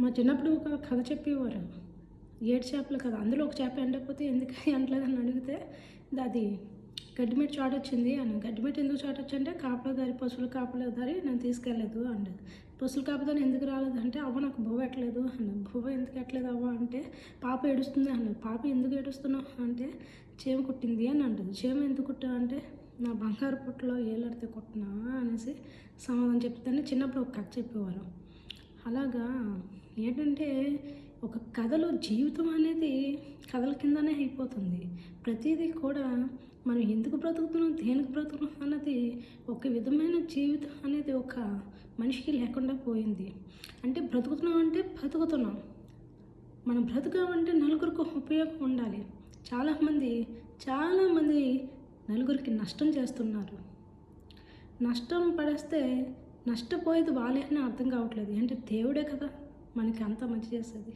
మా చిన్నప్పుడు ఒక కథ చెప్పేవారు. ఏడు చేపలు కదా అందులో ఒక చేప ఎండకపోతే ఎందుకు ఎండలేదని అడిగితే అది గడ్డిమెట్ చాట్ వచ్చింది అని. గడ్డిమెట్ ఎందుకు చాట్ వచ్చింటే కాపలదారి పశువులు కాపలదారి నేను తీసుకెళ్ళలేదు అండి పశువులు కాపలదారి ఎందుకు రాలేదు అంటే అవ్వ నాకు బువ్వ ఎట్టలేదు అన్న బువ్వ ఎందుకు ఎట్టలేదు అవ్వ? అంటే పాప ఏడుస్తుంది అన్న పాప ఎందుకు ఏడుస్తున్నావు? అంటే చేమ కుట్టింది అని అంటుంది. చేమ ఎందుకు కుట్టా అంటే నా బంగారు పుట్టలో ఏలడితే కుట్టినా? అనేసి సమాధానం చెప్తానే చిన్నప్పుడు ఒక కథ చెప్పేవారు. అలాగా ఏంటంటే ఒక కథలో జీవితం అనేది కథల కిందనే అయిపోతుంది. ప్రతిదీ కూడా మనం ఎందుకు బ్రతుకుతున్నాం దేనికి బ్రతుకుతున్నాం అన్నది ఒక విధమైన జీవితం అనేది ఒక మనిషికి లేకుండా పోయింది. అంటే బ్రతుకుతున్నాం అంటే బ్రతుకుతున్నాం మనం బ్రతకామంటే నలుగురికి ఉపయోగం ఉండాలి. చాలామంది చాలామంది నలుగురికి నష్టం చేస్తున్నారు. నష్టం పడేస్తే నష్టపోయేది వాళ్ళే అని అర్థం కావట్లేదు. అంటే దేవుడే కదా. మనకి అంత మంచి చేస్తుంది.